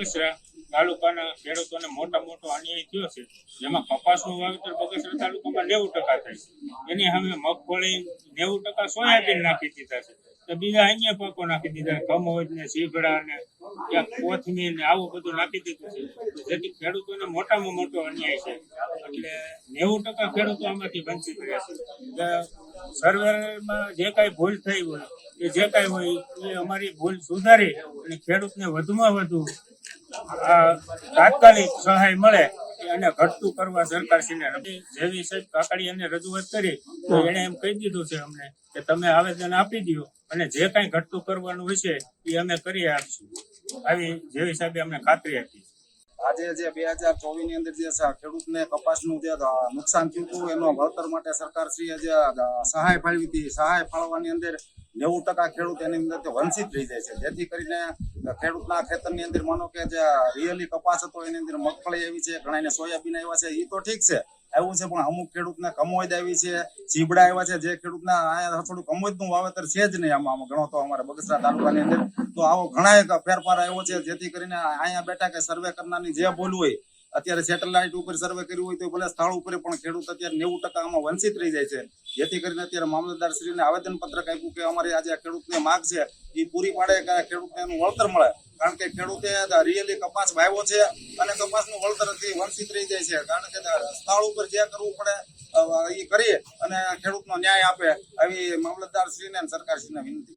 બગસરા તાલુકાના ખેડૂતોને મોટા મોટો અન્યાય થયો છે. જેમાં કપાસનું વાવેતર બગસરા તાલુકામાં નેવું ટકા થાય એની સામે મગફળી નેવું ટકા સોયાબીન નાખી દીધા છે. તો બીજા અન્ય પાકો નાખી દીધા કમોજ ને સીભડા ને કોથમીર ને આવું બધું નાખી દીધું છે. જેથી ખેડૂતોને મોટામાં મોટો અન્યાય છે. એટલે નેવું ટકા ખેડૂતો આમાંથી વંચિત રહ્યા છે. સર્વેમાં જે કાંઈ ભૂલ થઈ હોય, કે જે કાંઈ હોય, એ અમારી ભૂલ સુધારી અને ખેડૂતને વધુમાં વધુ તાત્કાલિક સહાય મળે અને ઘટતું કરવા સરકારશ્રીને જેવી સાહેબ કાકડીયાને રજૂઆત કરી તો એને એમ કહી દીધું છે અમને કે તમે આવેદન આપી દો અને જે કાંઈ ઘટતું કરવાનું હશે એ અમે કરી આપશું. આવી જેવી સાહેબે અમને ખાતરી આપી આજે જે બે હજાર ચોવીસની અંદર જે સ- ખેડૂતને કપાસનું જે નુકસાન થયું હતું એનો વળતર માટે સરકારશ્રીએ જે સહાય ફાળવી હતી સહાય ફાળવવાની અંદર નેવું ટકા ખેડૂત એની અંદર વંચિત રહી જાય છે. જેથી કરીને ખેડૂતના ખેતરની અંદર માનો કે જે રિયલી કપાસ હતો, એની અંદર મગફળી આવી છે ઘણા સોયાબીન આવ્યા છે એ તો ઠીક છે. આવ્યું છે પણ અમુક ખેડૂતને કમોદ આવી છે, ચીબડા આવ્યા છે, જે ખેડૂતના અહીંયા થોડું કમોદનું વાવેતર છે જ નહીં આમાં ઘણો તો અમારા બગસરા તાલુકાની અંદર. તો આવો ઘણા ફેરફાર આવ્યો છે, જેથી કરીને અહીંયા બેઠા કે સર્વે કરનારની જે બોલવું હોય અત્યારે સેટેલાઇટ ઉપર સર્વે કર્યું હોય તો ભલે સ્થળ ઉપર પણ ખેડૂત અત્યારે નેવું ટકા આમાં વંચિત રહી જાય છે. જેથી કરીને અત્યારે મામલતદાર શ્રીને આવેદન પત્રક આપ્યું કે અમારી આજે ખેડૂતની માગ છે એ પૂરી પાડે કે ખેડૂતને એનું વળતર મળે. કારણ કે ખેડૂતે રિયલી કપાસ વાવ્યો છે અને કપાસનું વળતરથી વંચિત રહી જાય છે. કારણ કે સ્થળ ઉપર જે કરવું પડે એ કરી અને ખેડૂતનો ન્યાય આપે. આવી મામલતદાર શ્રીને સરકારશ્રીને સરકાર શ્રીને વિનંતી.